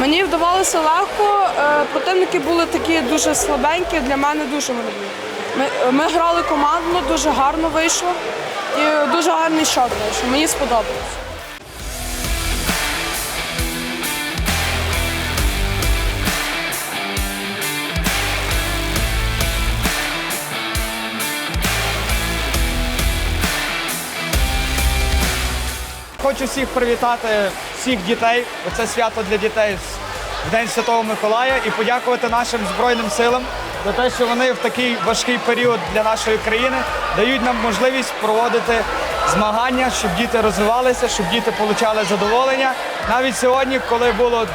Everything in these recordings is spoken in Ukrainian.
Мені вдавалося легко. е, Противники були такі дуже слабенькі, для мене дуже важливі. Ми, ми грали командно, дуже гарно вийшло. І дуже гарний шот вийшов. Мені сподобалось. Хочу всіх привітати, всіх дітей. Оце свято для дітей в День Святого Миколая і подякувати нашим Збройним силам за те, що вони в такий важкий період для нашої країни дають нам можливість проводити змагання, щоб діти розвивалися, щоб діти отримали задоволення. Навіть сьогодні, коли було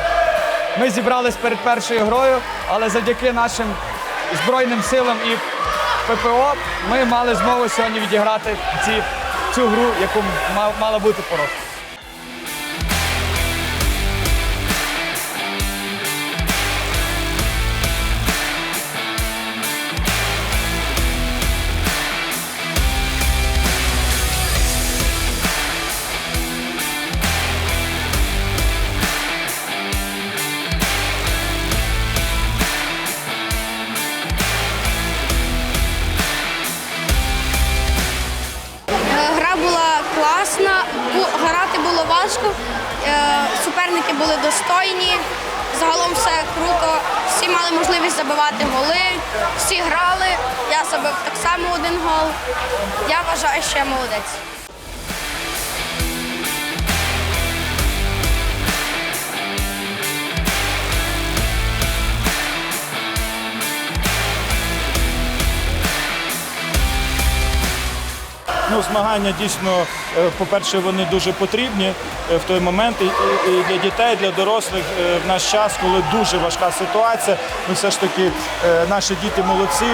ми зібрались перед першою грою, але завдяки нашим Збройним силам і ППО ми мали змогу сьогодні відіграти ці, цю гру, яку ма- мала бути порог. Було важко, е, суперники були достойні. Загалом все круто. Всі мали можливість забивати голи, всі грали. Я забив так само один гол. Я вважаю, що я молодець. Ну, змагання дійсно, е, по-перше, вони дуже потрібні е, в той момент і, для дітей, і для дорослих е, в наш час, коли дуже важка ситуація. Ми все ж таки наші діти молодці,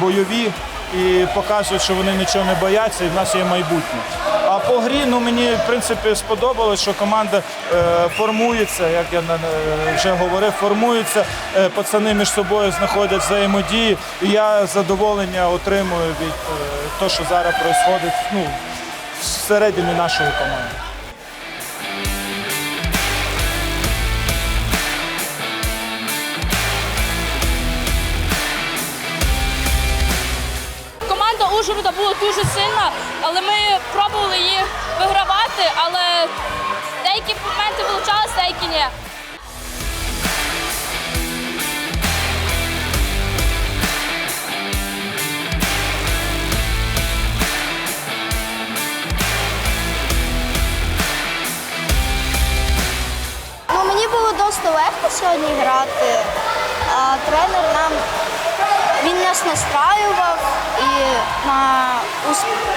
бойові і показують, що вони нічого не бояться, і в нас є майбутнє. А по грі ну мені в принципі сподобалось, що команда е, формується, як я е, вже говорив, формується. Е, пацани між собою знаходять взаємодії. І я задоволення отримую від того, що зараз відбувається ну, всередині нашої команди. Ужгорода була дуже сильна, але ми пробували її вигравати, але деякі моменти вилучалися, деякі ні. Ну, мені було досить легко сьогодні грати. А тренер нам він нас настраював і на успіх.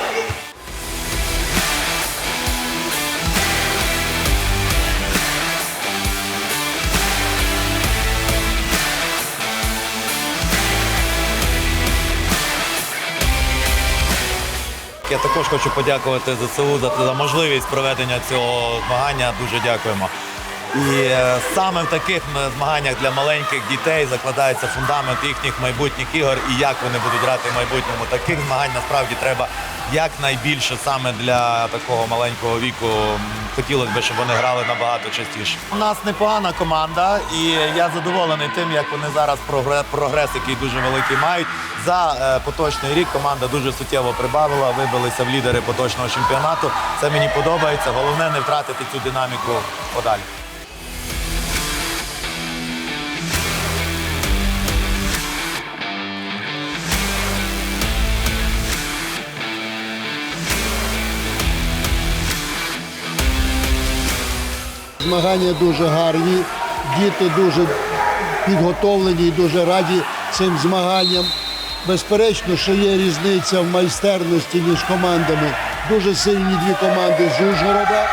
Я також хочу подякувати ЗСУ за, за можливість проведення цього змагання. Дуже дякуємо. І е, саме в таких змаганнях для маленьких дітей закладається фундамент їхніх майбутніх ігор і як вони будуть грати в майбутньому. Таких змагань насправді треба якнайбільше саме для такого маленького віку. Хотілося б, щоб вони грали набагато частіше. У нас непогана команда, і я задоволений тим, як вони зараз прогре- прогрес, який дуже великий мають. За е, поточний рік команда дуже суттєво прибавила, вибилися в лідери поточного чемпіонату. Це мені подобається. Головне не втратити цю динаміку подалі. Змагання дуже гарні, діти дуже підготовлені і дуже раді цим змаганням. Безперечно, що є різниця в майстерності між командами. Дуже сильні дві команди з Ужгорода.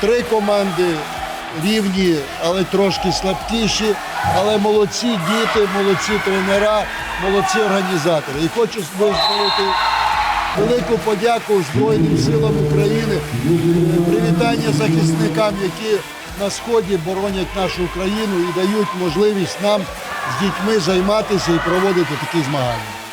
Три команди рівні, але трошки слабкіші. Але молодці діти, молодці тренера, молодці організатори. І хочу висловити велику подяку Збройним силам України, привітання захисникам, які на сході боронять нашу Україну і дають можливість нам з дітьми займатися і проводити такі змагання.